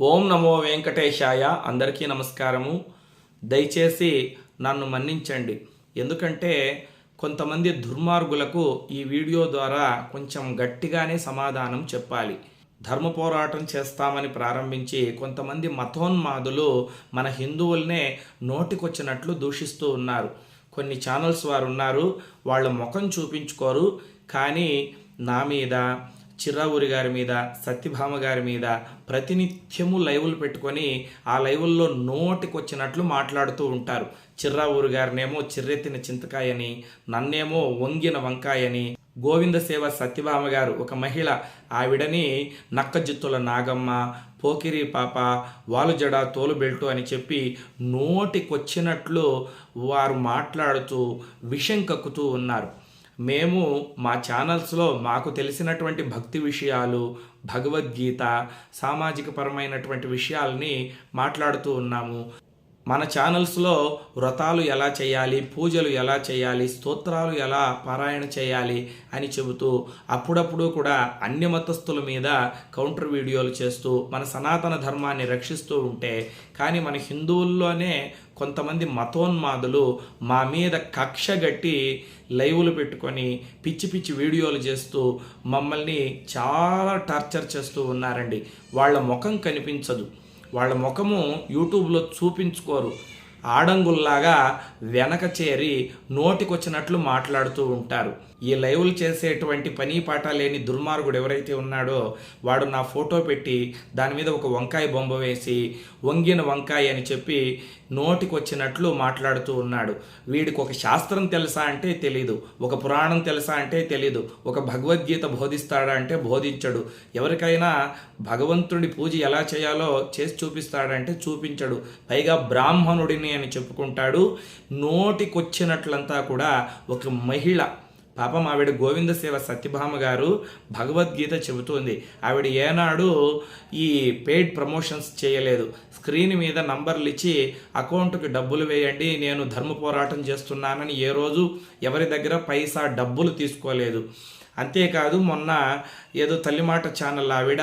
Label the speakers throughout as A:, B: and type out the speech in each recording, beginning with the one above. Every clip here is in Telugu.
A: ఓం నమో వెంకటేశాయ. అందరికీ నమస్కారము. దయచేసి నన్ను మన్నించండి. ఎందుకంటే కొంతమంది దుర్మార్గులకు ఈ వీడియో ద్వారా కొంచెం గట్టిగానే సమాధానం చెప్పాలి. ధర్మ పోరాటం చేస్తామని ప్రారంభించి కొంతమంది మతోన్మాదులు మన హిందువుల్నే నోటికొచ్చినట్లు దూషిస్తూ ఉన్నారు. కొన్ని ఛానల్స్ వారు ఉన్నారు. వాళ్ళ ముఖం చూపించుకోరు. కానీ నా మీద చిర్రావూరి గారి మీద సత్యభామ గారి మీద ప్రతినిత్యము లైవ్లు పెట్టుకొని ఆ లైవుల్లో నోటికొచ్చినట్లు మాట్లాడుతూ ఉంటారు. చిర్రావూరు గారినేమో చిర్రెత్తిన చింతకాయని నన్నేమో వంగిన వంకాయని గోవింద సేవ సత్యభామ గారు ఒక మహిళ ఆవిడని నక్కజిత్తుల నాగమ్మ పోకిరి పాప వాలుజడ తోలుబెల్టు అని చెప్పి నోటికొచ్చినట్లు వారు మాట్లాడుతూ విషం కక్కుతూ ఉన్నారు. మేము మా ఛానల్స్లో మాకు తెలిసినటువంటి భక్తి విషయాలు భగవద్గీత సామాజిక పరమైనటువంటి విషయాల్ని మాట్లాడుతూ ఉన్నాము. మన ఛానల్స్లో వ్రతాలు ఎలా చేయాలి పూజలు ఎలా చేయాలి స్తోత్రాలు ఎలా పారాయణ చేయాలి అని చెబుతూ అప్పుడప్పుడు కూడా అన్య మతస్థుల మీద కౌంటర్ వీడియోలు చేస్తూ మన సనాతన ధర్మాన్ని రక్షిస్తూ ఉంటే కానీ మన హిందువుల్లోనే కొంతమంది మతోన్మాదులు మా మీద కక్ష గట్టి లైవ్లు పెట్టుకొని పిచ్చి పిచ్చి వీడియోలు చేస్తూ మమ్మల్ని చాలా టార్చర్ చేస్తూ ఉన్నారండి. వాళ్ళ ముఖం కనిపించదు. వాళ్ళ ముఖము యూట్యూబ్లో చూపించుకోరు. ఆడంగుల్లాగా వెనక చేరి నోటికొచ్చినట్లు మాట్లాడుతూ ఉంటారు. ఈ లైవ్లు చేసేటువంటి పని పాట లేని దుర్మార్గుడు ఎవరైతే ఉన్నాడో వాడు నా ఫోటో పెట్టి దాని మీద ఒక వంకాయ బొమ్మ వేసి వంగిన వంకాయ అని చెప్పి నోటికొచ్చినట్లు మాట్లాడుతూ ఉన్నాడు. వీడికి ఒక శాస్త్రం తెలుసా అంటే తెలీదు. ఒక పురాణం తెలుసా అంటే తెలీదు. ఒక భగవద్గీత బోధిస్తాడా అంటే బోధించడు. ఎవరికైనా భగవంతుడి పూజ ఎలా చేయాలో చేసి చూపిస్తాడంటే చూపించడు. పైగా బ్రాహ్మణుడిని అని చెప్పుకుంటాడు. నోటికొచ్చినట్లంతా కూడా ఒక మహిళ పాపం ఆవిడ గోవింద సేవ సత్యభామ గారు భగవద్గీత చెబుతోంది. ఆవిడ ఏనాడు ఈ పెయిడ్ ప్రమోషన్స్ చేయలేదు. స్క్రీన్ మీద నంబర్లు ఇచ్చి అకౌంట్కి డబ్బులు వేయండి నేను ధర్మ పోరాటం చేస్తున్నానని ఏ రోజు ఎవరి దగ్గర పైసా డబ్బులు తీసుకోలేదు. అంతేకాదు మొన్న ఏదో తల్లిమాట ఛానల్ ఆవిడ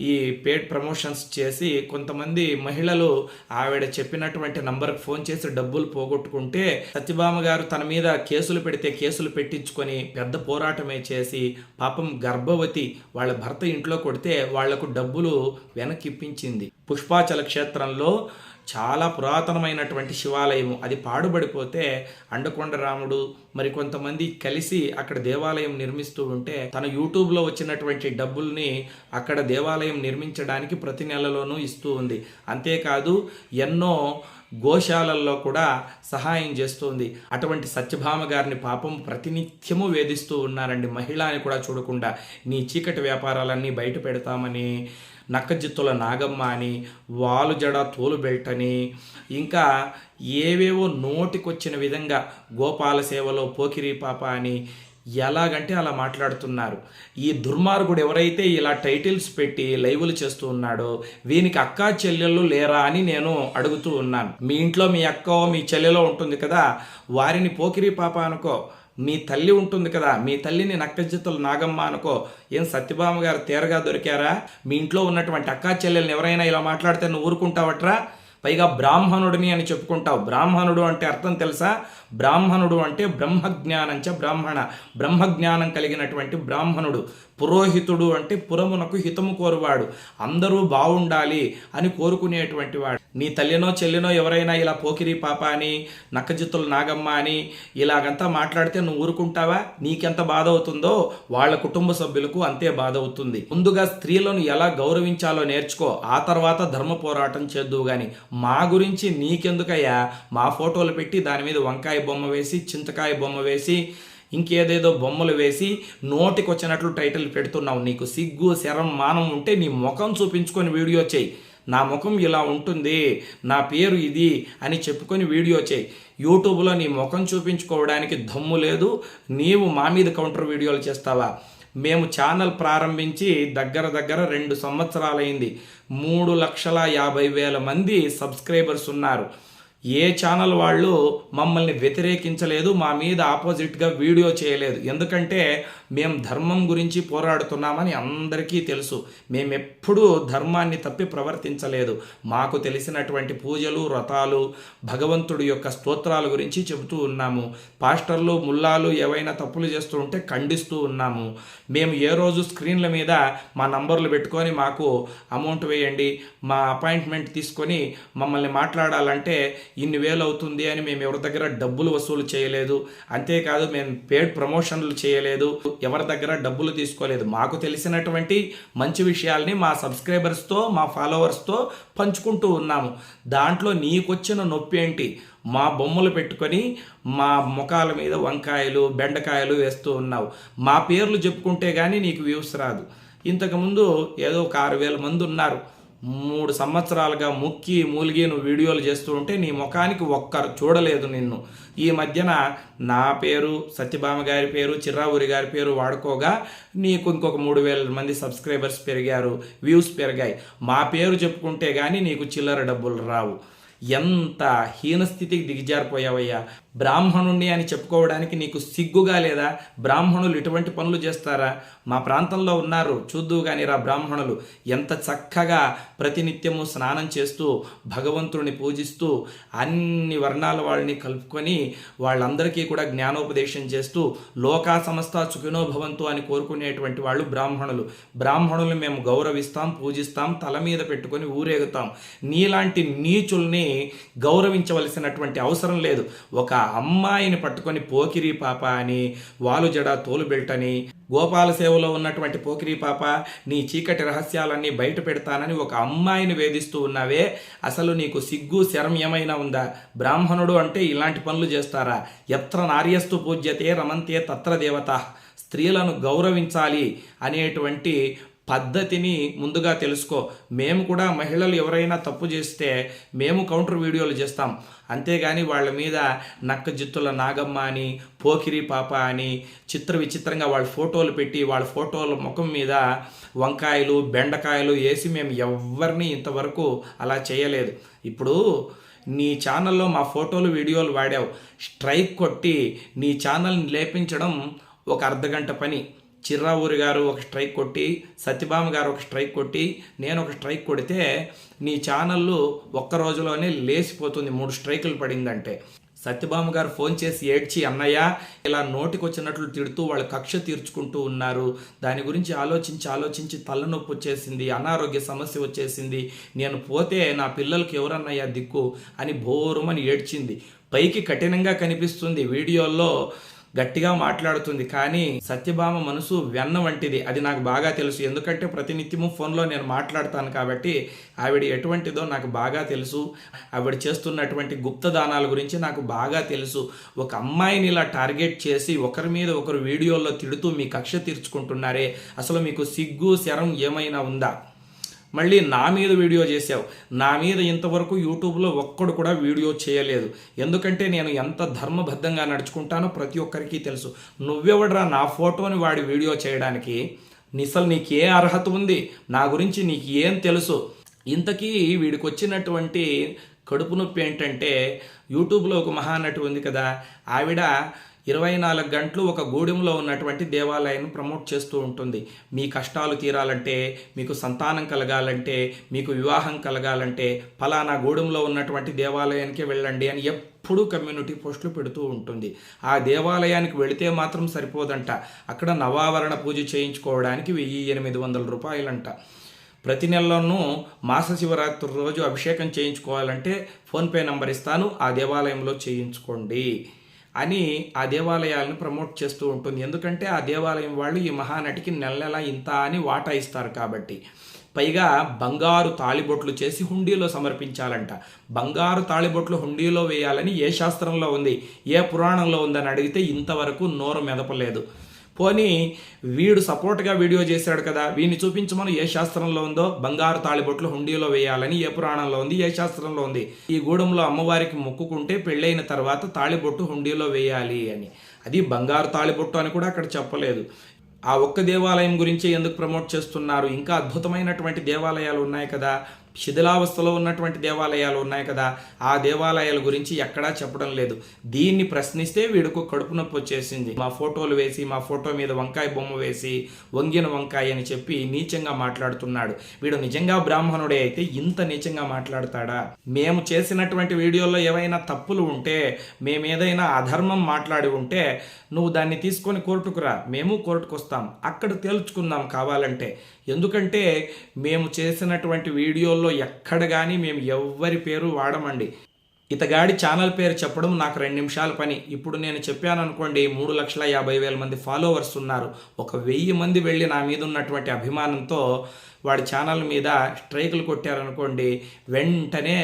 A: ఈ పేడ్ ప్రమోషన్స్ చేసి కొంతమంది మహిళలు ఆవిడ చెప్పినటువంటి నంబర్కి ఫోన్ చేసి డబ్బులు పోగొట్టుకుంటే సత్యభామ గారు తన మీద కేసులు పెడితే కేసులు పెట్టించుకొని పెద్ద పోరాటమే చేసి పాపం గర్భవతి వాళ్ళ భర్త ఇంట్లో కొడితే వాళ్ళకు డబ్బులు వెనక్కిప్పించింది. పుష్పాచల క్షేత్రంలో చాలా పురాతనమైనటువంటి శివాలయం అది పాడుబడిపోతే అండకొండ రాముడు మరి కొంతమంది కలిసి అక్కడ దేవాలయం నిర్మిస్తూ ఉంటే తన యూట్యూబ్లో వచ్చినటువంటి డబ్బుల్ని అక్కడ దేవాలయం నిర్మించడానికి ప్రతి నెలలోనూ ఇస్తూ ఉంది. అంతేకాదు ఎన్నో గోశాలల్లో కూడా సహాయం చేస్తుంది. అటువంటి సత్యభామ గారిని పాపం ప్రతినిత్యము వేధిస్తూ ఉన్నారండి మహిళ అని కూడా చూడకుండా. నీ చీకటి వ్యాపారాలన్నీ బయట పెడతామని నక్కజిత్తుల నాగమ్మ అని వాలు జడ తోలు బెల్ట్ అని ఇంకా ఏవేవో నోటికొచ్చిన విధంగా గోపాల సేవలో పోకిరి పాప అని ఎలాగంటే అలా మాట్లాడుతున్నారు. ఈ దుర్మార్గుడు ఎవరైతే ఇలా టైటిల్స్ పెట్టి లైవ్లు చేస్తూ ఉన్నాడో వీనికి అక్క చెల్లెళ్ళు లేరా అని నేను అడుగుతూ ఉన్నాను. మీ ఇంట్లో మీ అక్కో మీ చెల్లెలో ఉంటుంది కదా వారిని పోకిరి పాప అనుకో. మీ తల్లి ఉంటుంది కదా మీ తల్లిని నక్కజిత్తులు నాగమ్మ అనుకో ఏం సత్యభామ గారు తేరగా దొరికారా? మీ ఇంట్లో ఉన్నటువంటి అక్కా చెల్లెల్ని ఎవరైనా ఇలా మాట్లాడితే నువ్వు ఊరుకుంటావట్రా? పైగా బ్రాహ్మణుడిని అని చెప్పుకుంటావు. బ్రాహ్మణుడు అంటే అర్థం తెలుసా? బ్రాహ్మణుడు అంటే బ్రహ్మజ్ఞానంచ బ్రాహ్మణ. బ్రహ్మజ్ఞానం కలిగినటువంటి బ్రాహ్మణుడు. పురోహితుడు అంటే పురమునకు హితము కోరువాడు. అందరూ బాగుండాలి అని కోరుకునేటువంటి వాడు. నీ తల్లినో చెల్లినో ఎవరైనా ఇలా పోకిరి పాప అని నక్కజిత్తుల నాగమ్మ అని ఇలాగంతా మాట్లాడితే నువ్వు ఊరుకుంటావా? నీకెంత బాధ అవుతుందో వాళ్ళ కుటుంబ సభ్యులకు అంతే బాధ అవుతుంది ముందుగా స్త్రీలను ఎలా గౌరవించాలో నేర్చుకో. ఆ తర్వాత ధర్మ పోరాటం చేద్దువు గాని. మా గురించి నీకెందుకయ్యా? మా ఫోటోలు పెట్టి దాని మీద వంకాయ బొమ్మ వేసి చింతకాయ బొమ్మ వేసి ఇంకేదేదో బొమ్మలు వేసి నోటికి వచ్చినట్లు టైటిల్ పెడుతున్నావు. నీకు సిగ్గు శరం మానం ఉంటే నీ ముఖం చూపించుకొని వీడియో చేయి. నా ముఖం ఇలా ఉంటుంది. నా పేరు ఇది అని చెప్పుకొని వీడియో చేయి. యూట్యూబ్లో నీ ముఖం చూపించుకోవడానికి దమ్ము లేదు. నీవు మా మీద కౌంటర్ వీడియోలు చేస్తావా? మేము ఛానల్ ప్రారంభించి దగ్గర దగ్గర రెండు సంవత్సరాలైంది. మూడు లక్షల యాభై వేల మంది సబ్స్క్రైబర్స్ ఉన్నారు. ఏ ఛానల్ వాళ్ళు మమ్మల్ని వ్యతిరేకించలేదు మా మీద ఆపోజిట్గా వీడియో చేయలేదు. ఎందుకంటే మేము ధర్మం గురించి పోరాడుతున్నామని అందరికీ తెలుసు. మేమెప్పుడూ ధర్మాన్ని తప్పి ప్రవర్తించలేదు. మాకు తెలిసినటువంటి పూజలు వ్రతాలు భగవంతుడి యొక్క స్తోత్రాల గురించి చెబుతూ ఉన్నాము. పాస్టర్లు ముల్లాలు ఏవైనా తప్పులు చేస్తూ ఉంటే ఖండిస్తూ ఉన్నాము. మేము ఏ రోజు స్క్రీన్ల మీద మా నంబర్లు పెట్టుకొని మాకు అమౌంట్ వేయండి మా అపాయింట్మెంట్ తీసుకొని మమ్మల్ని మాట్లాడాలంటే ఇన్ని వేలు అవుతుంది అని మేము ఎవరి దగ్గర డబ్బులు వసూలు చేయలేదు. అంతేకాదు మేము పేడ్ ప్రమోషన్లు చేయలేదు. ఎవరి దగ్గర డబ్బులు తీసుకోలేదు. మాకు తెలిసినటువంటి మంచి విషయాల్ని మా సబ్స్క్రైబర్స్తో మా ఫాలోవర్స్తో పంచుకుంటూ ఉన్నాము. దాంట్లో నీకొచ్చిన నొప్పి ఏంటి? మా బొమ్మలు పెట్టుకొని మా ముఖాల మీద వంకాయలు బెండకాయలు వేస్తూ ఉన్నావు. మా పేర్లు చెప్పుకుంటే కానీ నీకు వ్యూస్ రాదు. ఇంతకుముందు ఏదో ఒక ఆరు వేల మంది ఉన్నారు. మూడు సంవత్సరాలుగా ముక్కి మూలిగి నువ్వు వీడియోలు చేస్తూ ఉంటే నీ ముఖానికి ఒక్కరు చూడలేదు నిన్ను. ఈ మధ్యన నా పేరు సత్యభామ గారి పేరు చిర్రావురి గారి పేరు వాడుకోగా నీకు ఇంకొక మూడు వేల మంది సబ్స్క్రైబర్స్ పెరిగారు వ్యూస్ పెరిగాయి. మా పేరు చెప్పుకుంటే కానీ నీకు చిల్లర డబ్బులు రావు. ఎంత హీనస్థితికి దిగజారిపోయావయ్యా. బ్రాహ్మణుణ్ణి అని చెప్పుకోవడానికి నీకు సిగ్గుగా లేదా? బ్రాహ్మణులు ఇటువంటి పనులు చేస్తారా? మా ప్రాంతంలో ఉన్నారు. చూద్దు కానీ రా బ్రాహ్మణులు. ఎంత చక్కగా ప్రతినిత్యము స్నానం చేస్తూ భగవంతుడిని పూజిస్తూ అన్ని వర్ణాల వాళ్ళని కలుపుకొని వాళ్ళందరికీ కూడా జ్ఞానోపదేశం చేస్తూ లోకా సమస్త సుఖినోభవంతు అని కోరుకునేటువంటి వాళ్ళు బ్రాహ్మణులు. బ్రాహ్మణులు మేము గౌరవిస్తాం పూజిస్తాం తల మీద పెట్టుకొని ఊరేగుతాం. నీలాంటి నీచుల్ని గౌరవించవలసినటువంటి అవసరం లేదు. ఒక అమ్మాయిని పట్టుకొని పోకిరి పాప అని వాలు జడ తోలు బెల్ట్ అని గోపాల సేవలో ఉన్నటువంటి పోకిరి పాప నీ చీకటి రహస్యాలన్నీ బయట పెడతానని ఒక అమ్మాయిని వేధిస్తూ ఉన్నావే అసలు నీకు సిగ్గు శరం ఏమైనా ఉందా? బ్రాహ్మణుడు అంటే ఇలాంటి పనులు చేస్తారా? ఎత్ర నార్యస్తు పూజ్యతే రమంతే తత్ర దేవత స్త్రీలను గౌరవించాలి అనేటువంటి పద్ధతిని ముందుగా తెలుసుకో. మేము కూడా మహిళలు ఎవరైనా తప్పు చేస్తే మేము కౌంటర్ వీడియోలు చేస్తాం. అంతేగాని వాళ్ళ మీద నక్క జిత్తుల నాగమ్మ అని పోకిరి పాప అని చిత్ర విచిత్రంగా వాళ్ళ ఫోటోలు పెట్టి వాళ్ళ ఫోటోల ముఖం మీద వంకాయలు బెండకాయలు వేసి మేము ఎవరిని ఇంతవరకు అలా చేయలేదు. ఇప్పుడు నీ ఛానల్లో మా ఫోటోలు వీడియోలు వాడావు. స్ట్రైక్ కొట్టి నీ ఛానల్ని లేపించడం ఒక అర్ధగంట పని. చిర్రావూరి గారు ఒక స్ట్రైక్ కొట్టి సత్యభామ గారు ఒక స్ట్రైక్ కొట్టి నేను ఒక స్ట్రైక్ కొడితే నీ ఛానల్ ఒక్క రోజులోనే లేచిపోతుంది మూడు స్ట్రైకులు పడిందంటే. సత్యభామ గారు ఫోన్ చేసి ఏడ్చి అన్నయ్య ఇలా నోటికి వచ్చినట్లు తిడుతూ వాళ్ళు కక్ష తీర్చుకుంటూ ఉన్నారు. దాని గురించి ఆలోచించి ఆలోచించి తలనొప్పి వచ్చేసింది అనారోగ్య సమస్య వచ్చేసింది. నేను పోతే నా పిల్లలకి ఎవరన్నయ్యా దిక్కు? అని బోరుమని ఏడ్చింది. పైకి కఠినంగా కనిపిస్తుంది వీడియోల్లో గట్టిగా మాట్లాడుతుంది కానీ సత్యభామ మనసు వెన్న వంటిది. అది నాకు బాగా తెలుసు. ఎందుకంటే ప్రతినిత్యము ఫోన్లో నేను మాట్లాడతాను కాబట్టి ఆవిడ ఎటువంటిదో నాకు బాగా తెలుసు. ఆవిడ చేస్తున్నటువంటి గుప్తదానాల గురించి నాకు బాగా తెలుసు. ఒక అమ్మాయిని ఇలా టార్గెట్ చేసి ఒకరి మీద ఒకరు వీడియోల్లో తిడుతూ మీ కక్ష తీర్చుకుంటున్నారే. అసలు మీకు సిగ్గు శరం ఏమైనా ఉందా? మళ్ళీ నా మీద వీడియో చేసావు నా మీద ఇంతవరకు యూట్యూబ్లో ఒక్కడు కూడా వీడియో చేయలేదు. ఎందుకంటే నేను ఎంత ధర్మబద్ధంగా నడుచుకుంటానో ప్రతి ఒక్కరికి తెలుసు. నువ్వెవడరా నా ఫోటోని వాడి వీడియో చేయడానికి? నిసలు నీకు ఏ అర్హత ఉంది. నా గురించి నీకు ఏం తెలుసు? ఇంతకీ వీడికి వచ్చినటువంటి కడుపు నొప్పి ఏంటంటే యూట్యూబ్లో ఒక మహానటి ఉంది కదా. ఆవిడ ఇరవై నాలుగు గంటలు ఒక గూడెంలో ఉన్నటువంటి దేవాలయాన్ని ప్రమోట్ చేస్తూ ఉంటుంది. మీ కష్టాలు తీరాలంటే మీకు సంతానం కలగాలంటే మీకు వివాహం కలగాలంటే ఫలానా గూడెంలో ఉన్నటువంటి దేవాలయానికి వెళ్ళండి అని ఎప్పుడూ కమ్యూనిటీ పోస్టులు పెడుతూ ఉంటుంది. ఆ దేవాలయానికి వెళితే మాత్రం సరిపోదంట. అక్కడ నవావరణ పూజ చేయించుకోవడానికి వెయ్యి ఎనిమిది వందల రూపాయలంట. ప్రతి నెలలోనూ మాస శివరాత్రి రోజు అభిషేకం చేయించుకోవాలంటే ఫోన్పే నంబర్ ఇస్తాను. ఆ దేవాలయంలో చేయించుకోండి. అని ఆ దేవాలయాలను ప్రమోట్ చేస్తూ ఉంటుంది. ఎందుకంటే ఆ దేవాలయం వాళ్ళు ఈ మహానటికి నెల నెల ఇంత అని వాటా ఇస్తారు కాబట్టి. పైగా బంగారు తాళిబొట్లు చేసి హుండీలో సమర్పించాలంట. బంగారు తాళిబొట్లు హుండీలో వేయాలని ఏ శాస్త్రంలో ఉంది? ఏ పురాణంలో ఉందని అడిగితే ఇంతవరకు నోరు మెదపలేదు. పోనీ వీడు సపోర్ట్గా వీడియో చేశాడు కదా వీడిని చూపించమని ఏ శాస్త్రంలో ఉందో బంగారు తాళిబొట్లు హుండీలో వేయాలని ఏ పురాణంలో ఉంది ఏ శాస్త్రంలో ఉంది. ఈ గూడెంలో అమ్మవారికి మొక్కుకుంటే పెళ్ళైన తర్వాత తాళిబొట్టు హుండీలో వేయాలి అని. అది బంగారు తాళిబొట్టు అని కూడా అక్కడ చెప్పలేదు. ఆ ఒక్క దేవాలయం గురించి ఎందుకు ప్రమోట్ చేస్తున్నారు? ఇంకా అద్భుతమైనటువంటి దేవాలయాలు ఉన్నాయి కదా. శిథిలావస్థలో ఉన్నటువంటి దేవాలయాలు ఉన్నాయి కదా ఆ దేవాలయాల గురించి ఎక్కడా చెప్పడం లేదు. దీన్ని ప్రశ్నిస్తే వీడికి కడుపు నొప్పి వచ్చేసింది. మా ఫోటోలు వేసి మా ఫోటో మీద వంకాయ బొమ్మ వేసి వంగిన వంకాయ అని చెప్పి నీచంగా మాట్లాడుతున్నాడు. వీడు నిజంగా బ్రాహ్మణుడే అయితే ఇంత నీచంగా మాట్లాడతాడా? మేము చేసినటువంటి వీడియోలో ఏవైనా తప్పులు ఉంటే మేము ఏదైనా అధర్మం మాట్లాడి ఉంటే నువ్వు దాన్ని తీసుకొని కోర్టుకు రా. మేము కోర్టుకు వస్తాం అక్కడ తేల్చుకుందాం కావాలంటే. ఎందుకంటే మేము చేసినటువంటి వీడియోల్లో ఎక్కడ కానీ మేము ఎవ్వరి పేరు వాడమండి. ఇతగాడి ఛానల్ పేరు చెప్పడం నాకు రెండు నిమిషాల పని. ఇప్పుడు నేను చెప్పాను అనుకోండి మూడు లక్షల యాభై వేల మంది ఫాలోవర్స్ ఉన్నారు. ఒక వెయ్యి మంది వెళ్ళి నా మీద ఉన్నటువంటి అభిమానంతో వాడి ఛానల్ మీద స్ట్రైకులు కొట్టారనుకోండి వెంటనే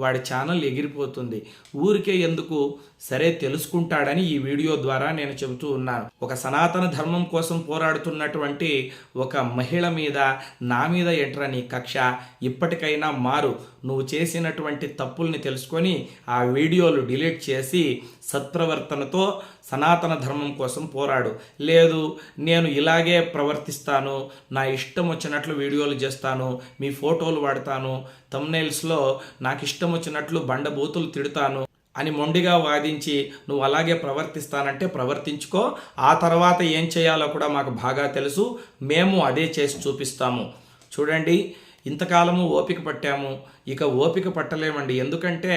A: వాడి ఛానల్ ఎగిరిపోతుంది. ఊరికే ఎందుకు? సరే తెలుసుకుంటాడని ఈ వీడియో ద్వారా నేను చెబుతూ ఉన్నాను. ఒక సనాతన ధర్మం కోసం పోరాడుతున్నటువంటి ఒక మహిళ మీద నా మీద ఎంట్రా నీ కక్ష? ఇప్పటికైనా మారు. నువ్వు చేసినటువంటి తప్పుల్ని తెలుసుకొని ఆ వీడియోలు డిలీట్ చేసి సత్ప్రవర్తనతో సనాతన ధర్మం కోసం పోరాడు. లేదు నేను ఇలాగే ప్రవర్తిస్తాను నా ఇష్టం వచ్చినట్లు వీడియోలు చేస్తాను మీ ఫోటోలు వాడతాను తమ్నైల్స్లో నాకు ఇష్టం వచ్చినట్లు బండబూతులు తిడతాను అని మొండిగా వాదించి నువ్వు అలాగే ప్రవర్తిస్తానంటే ప్రవర్తించుకో ఆ తర్వాత ఏం చేయాలో కూడా మాకు బాగా తెలుసు మేము అదే చేసి చూపిస్తాము. చూడండి ఇంతకాలము ఓపిక పట్టాము. ఇక ఓపిక పట్టలేమండి. ఎందుకంటే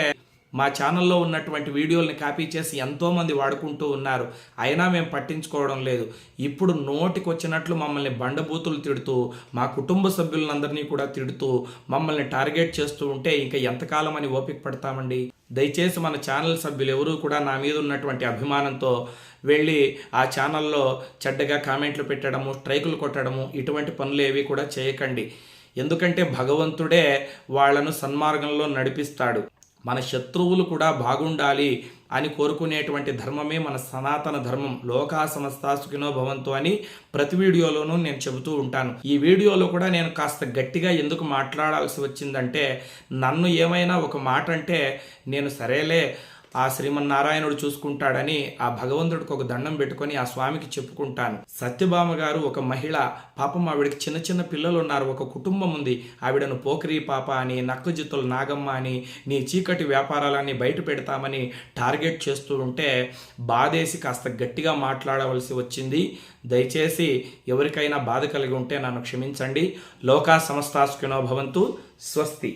A: మా ఛానల్లో ఉన్నటువంటి వీడియోల్ని కాపీ చేసి ఎంతోమంది వాడుకుంటూ ఉన్నారు. అయినా మేము పట్టించుకోవడం లేదు. ఇప్పుడు నోటికి వచ్చినట్లు మమ్మల్ని బండబూతులు తిడుతూ మా కుటుంబ సభ్యులందరినీ కూడా తిడుతూ మమ్మల్ని టార్గెట్ చేస్తూ ఉంటే ఇంకా ఎంతకాలం అని ఓపిక పడతామండి? దయచేసి మన ఛానల్ సభ్యులు ఎవరూ కూడా నా మీద ఉన్నటువంటి అభిమానంతో వెళ్ళి ఆ ఛానల్లో చెడ్డగా కామెంట్లు పెట్టడము స్ట్రైకులు కొట్టడము ఇటువంటి పనులు ఏవి కూడా చేయకండి. ఎందుకంటే భగవంతుడే వాళ్ళను సన్మార్గంలో నడిపిస్తాడు. మన శత్రువులు కూడా బాగుండాలి అని కోరుకునేటువంటి ధర్మమే మన సనాతన ధర్మం. లోకా సమస్త సుఖినో భవంతు అని ప్రతి వీడియోలోనూ నేను చెబుతూ ఉంటాను. ఈ వీడియోలో కూడా నేను కాస్త గట్టిగా ఎందుకు మాట్లాడాల్సి వచ్చిందంటే నన్ను ఏమైనా ఒక మాట అంటే నేను సరేలే ఆ శ్రీమన్నారాయణుడు చూసుకుంటాడని ఆ భగవంతుడికి ఒక దండం పెట్టుకొని ఆ స్వామికి చెప్పుకుంటాను. సత్యభామ గారు ఒక మహిళ పాపం ఆవిడకి చిన్న చిన్న పిల్లలు ఉన్నారు ఒక కుటుంబం ఉంది. ఆవిడను పోకరి పాప అని నక్కజిత్తుల నాగమ్మ అని నీ చీకటి వ్యాపారాలన్నీ బయట పెడతామని టార్గెట్ చేస్తూ ఉంటే బాధేసి కాస్త గట్టిగా మాట్లాడవలసి వచ్చింది. దయచేసి ఎవరికైనా బాధ కలిగి ఉంటే నన్ను క్షమించండి. లోకా సమస్తాసుకినో భవంతు. స్వస్తి.